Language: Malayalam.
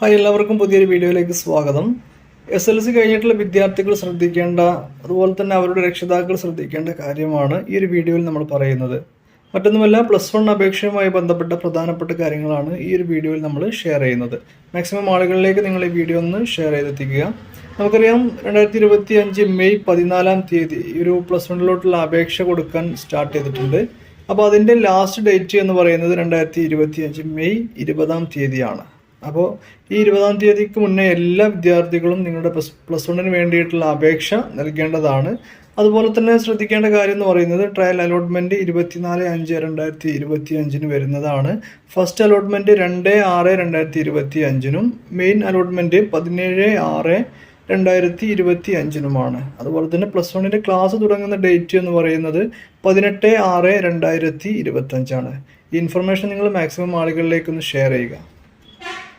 ഹായ് എല്ലാവർക്കും പുതിയൊരു വീഡിയോയിലേക്ക് സ്വാഗതം. എസ് എൽ സി കഴിഞ്ഞിട്ടുള്ള വിദ്യാർത്ഥികൾ ശ്രദ്ധിക്കേണ്ട അതുപോലെ തന്നെ അവരുടെ രക്ഷിതാക്കൾ ശ്രദ്ധിക്കേണ്ട കാര്യമാണ് ഈ ഒരു വീഡിയോയിൽ നമ്മൾ പറയുന്നത്. മറ്റൊന്നുമല്ല പ്ലസ് വൺ അപേക്ഷയുമായി ബന്ധപ്പെട്ട പ്രധാനപ്പെട്ട കാര്യങ്ങളാണ് ഈ ഒരു വീഡിയോയിൽ നമ്മൾ ഷെയർ ചെയ്യുന്നത്. മാക്സിമം ആളുകളിലേക്ക് നിങ്ങൾ ഈ വീഡിയോ ഒന്ന് ഷെയർ ചെയ്തെത്തിക്കുക. നമുക്കറിയാം രണ്ടായിരത്തി ഇരുപത്തി അഞ്ച് മെയ് പതിനാലാം തീയതി ഈ ഒരു പ്ലസ് വണ്ണിലോട്ടുള്ള അപേക്ഷ കൊടുക്കാൻ സ്റ്റാർട്ട് ചെയ്തിട്ടുണ്ട്. അപ്പോൾ അതിന്റെ ലാസ്റ്റ് ഡേറ്റ് എന്ന് പറയുന്നത് രണ്ടായിരത്തി ഇരുപത്തി അഞ്ച് മെയ് ഇരുപതാം തീയതിയാണ്. അപ്പോൾ ഈ ഇരുപതാം തീയതിക്ക് മുന്നേ എല്ലാ വിദ്യാർത്ഥികളും നിങ്ങളുടെ പ്ലസ് പ്ലസ് വണ്ണിന് വേണ്ടിയിട്ടുള്ള അപേക്ഷ നൽകേണ്ടതാണ്. അതുപോലെ തന്നെ ശ്രദ്ധിക്കേണ്ട കാര്യം എന്ന് പറയുന്നത് ട്രയൽ അലോട്ട്മെന്റ് ഇരുപത്തിനാല് അഞ്ച് രണ്ടായിരത്തി ഇരുപത്തി അഞ്ചിന് വരുന്നതാണ്. ഫസ്റ്റ് അലോട്ട്മെന്റ് രണ്ട് ആറ് രണ്ടായിരത്തി ഇരുപത്തി അഞ്ചിനും മെയിൻ അലോട്ട്മെന്റ് പതിനേഴ് ആറ് രണ്ടായിരത്തി ഇരുപത്തി അഞ്ചിനുമാണ് അതുപോലെ തന്നെ പ്ലസ് വണ്ണിന്റെ ക്ലാസ് തുടങ്ങുന്ന ഡേറ്റ് എന്ന് പറയുന്നത് പതിനെട്ട് ആറ് രണ്ടായിരത്തി ഇരുപത്തഞ്ചാണ് ഈ ഇൻഫർമേഷൻ നിങ്ങൾ മാക്സിമം ആളുകളിലേക്കൊന്ന് ഷെയർ ചെയ്യുക.